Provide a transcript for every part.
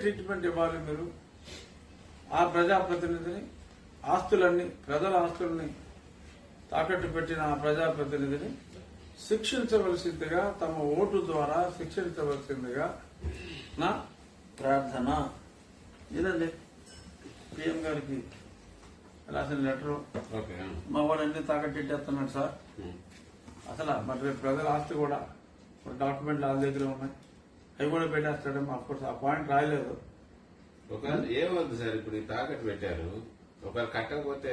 Treatment ఇవ్వాలి మీరు. ఆ ప్రజాప్రతినిధిని ఆస్తులన్నీ ప్రజల ఆస్తుల్ని తాకట్టు పెట్టిన ఆ ప్రజాప్రతినిధిని శిక్షించవలసిందిగా తమ ఓటు ద్వారా శిక్షించవలసిందిగా నా ప్రార్థన. ఇదండి పిఎం గారికి రాసిన లెటరు. ఓకే. మా వాడు అన్ని తాకట్టెట్టేస్తున్నాడు సార్? అసలు మరి ప్రజల ఆస్తి కూడా డాక్యుమెంట్లు వాళ్ళ దగ్గర ఉన్నాయి. అవి కూడా పెట్టేస్తాడేమో అఫ్కోర్స్ ఆ పాయింట్ రాయలేదు. ఒకవేళ ఏమవుద్ది సార్? ఇప్పుడు ఈ తాకట్టు పెట్టారు. ఒకవేళ కట్టకపోతే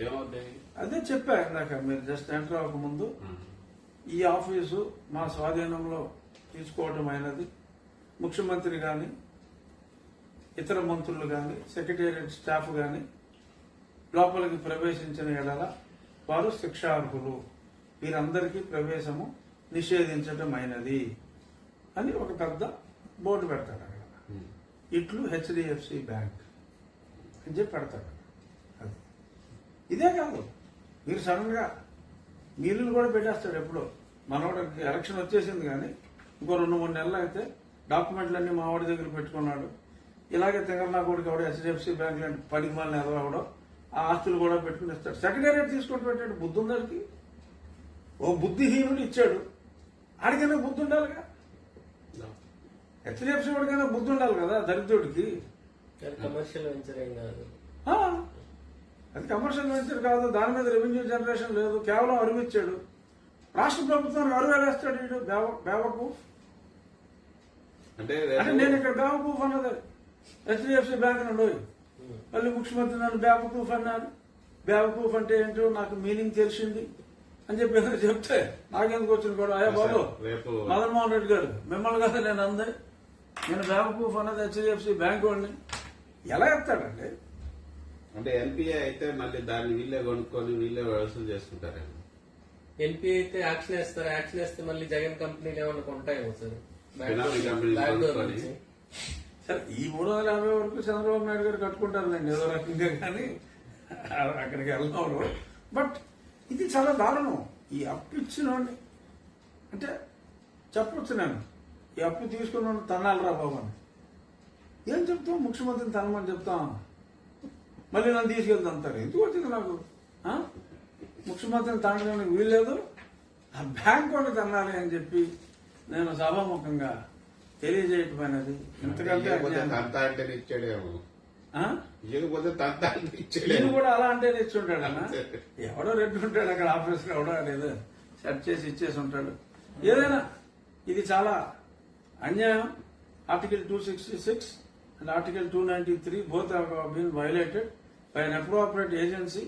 ఏమవుద్ది? అదే చెప్పా ఇందాక మీరు జస్ట్ ఎంటర్ అవ్వక ముందు ఈ ఆఫీసు మా స్వాధీనంలో తీసుకోవటం అయినది. ముఖ్యమంత్రి గాని ఇతర మంత్రులు గాని సెక్రటేరియట్ స్టాఫ్ గాని లోపలికి ప్రవేశించిన ఎడల వారు శిక్షార్హులు. వీరందరికీ ప్రవేశము నిషేధించటం అయినది. అని ఒక పెద్ద బోర్డు పెడతాడు అక్కడ. ఇట్లు హెచ్డిఎఫ్సి బ్యాంక్ అని చెప్పి పెడతాడు అది. ఇదే కాదు. మీరు సడన్గా నీళ్ళు కూడా పెట్టేస్తాడు ఎప్పుడో. మనోడికి ఎలక్షన్ వచ్చేసింది కానీ ఇంకో రెండు మూడు నెలలు అయితే డాక్యుమెంట్లన్నీ మా వాడి దగ్గర పెట్టుకున్నాడు. ఇలాగే తెగర్నా కొడుకు ఎవడో హెచ్డిఎఫ్సి బ్యాంక్ లాంటి పనికి మళ్ళీ ఎదవడో ఆ ఆస్తులు కూడా పెట్టుకుని ఇస్తాడు సెక్రటేరియట్ తీసుకొని పెట్టాడు బుద్ధి ఉందరికి ఓ బుద్ధిహీనుడు ఇచ్చాడు. ఆడికైనా బుద్ధి ఉండాలిగా హెచ్డిఎఫ్సి వాడికైనా బుద్ధి ఉండాలి కదా దరిద్రుడికి. అది కమర్షియల్ వెంచర్ ఏం కాదు. ఆ, అది కమర్షియల్ వెంచర్ కాదు దాని మీద రెవెన్యూ జనరేషన్ లేదు కేవలం అరువు ఇచ్చాడు రాష్ట్ర ప్రభుత్వానికి అరువు వేస్తాడు వీడు బేవకు. అంటే అంటే నేను ఇక్కడ బేవకూఫ్ అన్నది. హెచ్డిఎఫ్సి బ్యాంక్ నుండి మళ్ళీ ముఖ్యమంత్రి నన్ను బేవకూఫ్ అన్నారు. బేవకూఫ్ అంటే ఏంటో నాకు మీనింగ్ తెలిసింది అని చెప్పి చెప్తే నాకెందుకు వచ్చింది కూడా? అయ్యా బాబు రేపు మదన్ మోహన్ రెడ్డి గారు మిమ్మల్ని కదా నేను అందే నేను బేవకూఫ్ అన్నది హెచ్డిఎఫ్సి బ్యాంక్ వాడిని. ఎలా చెప్తాడండి? అంటే ఎన్పిఏ అయితే మళ్ళీ దాన్ని వీళ్ళే కొనుక్కొని వీళ్ళే వసూలు చేసుకుంటారేమో ఎన్పి అయితే యాక్షన్ వేస్తారు? యాక్షన్ వేస్తే మళ్ళీ జగన్ కంపెనీలు ఏమన్నా కొంటాయేమో సార్? కంపెనీలు కొనుక్కొని. నుంచి. సరే ఈ మూడు వందల యాభై వరకు చంద్రబాబు నాయుడు గారు కట్టుకుంటారులేండి ఏదో రకంగా కానీ అక్కడికి వెళ్తారు బట్ ఇది చాలా దారుణం. ఈ అప్పు ఇచ్చిన అంటే చెప్పొచ్చు నేను. ఈ అప్పు తీసుకున్న తన్నాలరా బాబు అని. ఏం చెప్తాం ముఖ్యమంత్రిని తనమని చెప్తాం మళ్ళీ నన్ను తీసుకెళ్తా అంటారు. ఎందుకు వచ్చింది నాకు? ముఖ్యమంత్రిని తనడానికి వీల్లేదు. ఆ బ్యాంక్ వాళ్ళు తన్నాలి అని చెప్పి నేను సభాముఖంగా ఎంతకంటే ఇచ్చాడేమో? ఇవ్వకపోతే తంత అంటే ఈయన కూడా అలా అంటే ఇచ్చుంటాడు అన్న ఎవడో రెడ్డి ఉంటాడు అక్కడ ఆఫీస్లో ఎవడో ఏదో సెట్ చేసి ఇచ్చేసి ఉంటాడు. ఏదైనా ఇది చాలా అన్యాయం article two sixty six and article two ninety three both been violated by inappropriate agency